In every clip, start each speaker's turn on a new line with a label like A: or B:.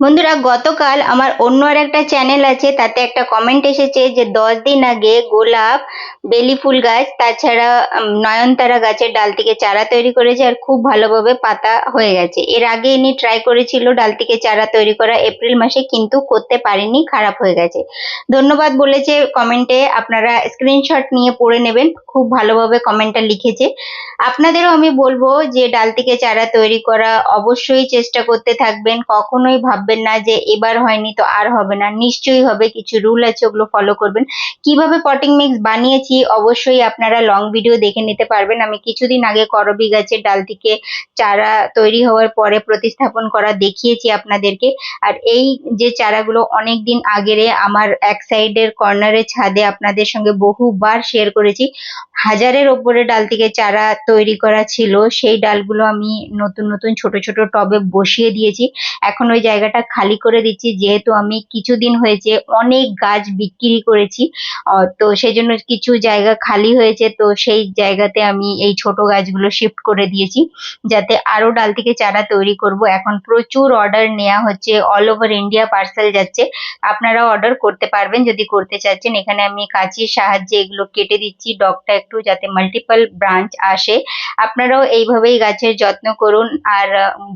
A: বন্ধুরা, গতকাল আমার অন্য আর একটা চ্যানেল আছে, তাতে একটা কমেন্ট এসেছে যে, দশ দিন আগে গোলাপ বেলি ফুল গাছ, তাছাড়া নয়নতারা গাছের ডাল থেকে চারা তৈরি করেছে আর খুব ভালোভাবে পাতা হয়ে গেছে। এর আগে ইনি ট্রাই করেছিল ডাল থেকে চারা তৈরি করা এপ্রিল মাসে কিন্তু করতে পারেনি, খারাপ হয়ে গেছে। ধন্যবাদ বলেছে কমেন্টে আপনারা স্ক্রিনশট নিয়ে পড়ে নেবেন, খুব ভালোভাবে কমেন্টটা লিখেছে। আপনাদেরও আমি বলব যে, ডাল থেকে চারা তৈরি করা অবশ্যই চেষ্টা করতে থাকবেন, কখনোই ভাববেন না যে এবার হয়নি তো আর হবে না। নিশ্চয়ই হবে, কিছু রুল আছে ওগুলো ফলো করবেন। কীভাবে পটিং মিক্স বানিয়েছি অবশ্যই আপনারা লং ভিডিও দেখে নিতে পারবেন। আমি কিছুদিন আগে করবি গাছের ডাল থেকে চারা তৈরি হওয়ার পরে প্রতিস্থাপন করা দেখিয়েছি আপনাদেরকে। আর এই যে চারাগুলো অনেক দিন আগেরে আমার এক সাইডের কর্নারের ছাদে আপনাদের সঙ্গে বহুবার শেয়ার করেছি। হাজারের ওপরে ডাল থেকে চারা তৈরি করা ছিল। সেই ডালগুলো আমি নতুন নতুন, ছোট ছোট টবে বসিয়ে দিয়েছি। এখন ওই জায়গাটা খালি করে দিচ্ছি, যেহেতু আমি কিছুদিন হয়েছে অনেক গাছ বিক্রি করেছি তো সেই জন্য কিছু জায়গা খালি হয়েছে, তো সেই জায়গাতে আমি এই ছোট গাছগুলো শিফট করে দিয়েছি, যাতে আরও ডাল থেকে চারা তৈরি করব। এখন প্রচুর অর্ডার নেওয়া হচ্ছে অল ওভার ইন্ডিয়া পার্সেল যাচ্ছে। আপনারা অর্ডার করতে পারবেন যদি করতে চাচ্ছেন। এখানে আমি কাঁচির সাহায্যে এগুলো কেটে দিচ্ছি, ডগটা একটু যাতে মাল্টিপল ব্রাঞ্চ আসে। আপনারাও এইভাবেই গাছের যত্ন করুন, আর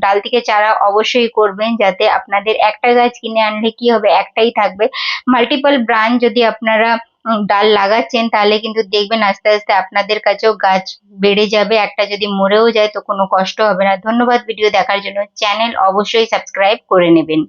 A: ডাল থেকে চারা অবশ্যই করবেন, যাতে আপনাদের একটা গাছ কিনে আনলে কি হবে? একটাই থাকবে। মাল্টিপল ব্রাঞ্চ যদি আপনারা ডাল লাগাচ্ছেন, তাহলে কিন্তু দেখবেন আস্তে আস্তে আপনাদের কাছেও গাছ বেড়ে যাবে। একটা যদি মরেও যায় তো কোনো কষ্ট হবে না। ধন্যবাদ ভিডিও দেখার জন্য। চ্যানেল অবশ্যই সাবস্ক্রাইব করে নেবেন।